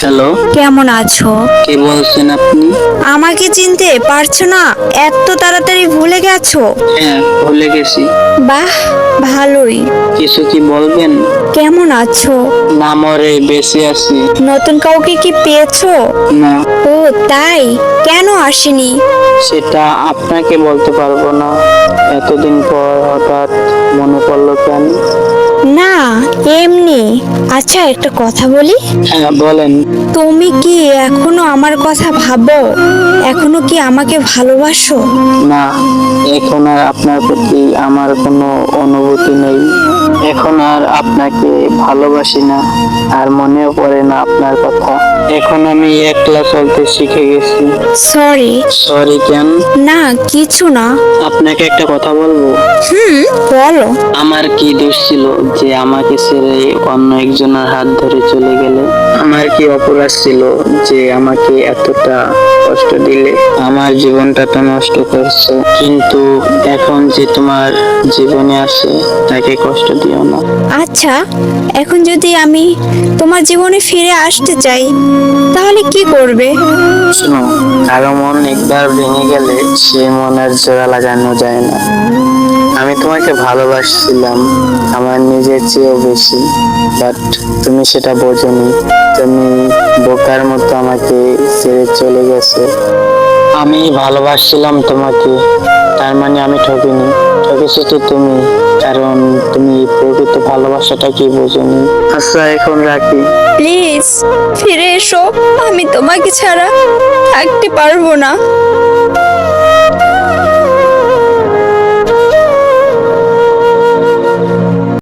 Hello. কেমন আছো? কে বলছেন আপনি? আমাকে চিনতে পারছ না? এত তাড়াতাড়ি ভুলে গেছো? হ্যাঁ ভুলে গেছি। বাহ ভালোই। কিছু কি বলবেন? কেমন আছো? না মরে বেঁচে আছি। নতুন কাউকে কি পেয়েছ? না। ও তাই? কেন আসেনি? সেটা আপনাকে বলতে পারব না। এতদিন পর হঠাৎ মনে পড়ল কেন? না এমনি। আচ্ছা একটা কথা বলি? হ্যাঁ বলেন। তুমি কি এখনও আমার কথা ভাবো? এখনও কি আমাকে ভালোবাসো? না এখন আর আপনার প্রতি আমার কোনো অনুভূতি নেই। এখন আর আপনাকে ভালোবাসি না আর মনেও পড়ে না আপনার কথা। এখন আমি একলা চলতে শিখে গেছি। সরি সরি কেন? না কিছু না। আপনাকে একটা কথা বলব? হুম বলো। আমার কি দোষ ছিল যে আমাকে ছেড়ে অন্য একজনের হাত ধরে চলে গেলে? আমার কি অপরাধ ছিল যে আমাকে এতটা কষ্ট দিলে? আমার জীবনটা তো নষ্ট করছ। কিন্তু এখন যে তোমার জীবনে আসে তাকে কষ্ট দিও না। আচ্ছা এখন যদি আমি তোমার জীবনে ফিরে আসতে চাই তাহলে কি করবে? শোনো কারও মন একবার ভেঙে গেলে সে মনের জোড়া লাগানো যায় না। আমি তোমাকে ভালোবাসছিলাম, আমার নিজের চেয়েও বেশি বাট তুমি সেটা বোঝনি। তুমি বোকার মতো আমাকে ছেড়ে চলে গেছে। আমি ভালোবাসছিলাম তোমাকে, তার মানে আমি ঠকিনি। ঠকেছি তো তুমি, কারণ তুমি প্রকৃত ভালোবাসাটা কি বোঝনি? আচ্ছা এখন রাখি। প্লিজ, ফিরে এসো। আমি তোমাকে ছাড়া থাকতে পারব না।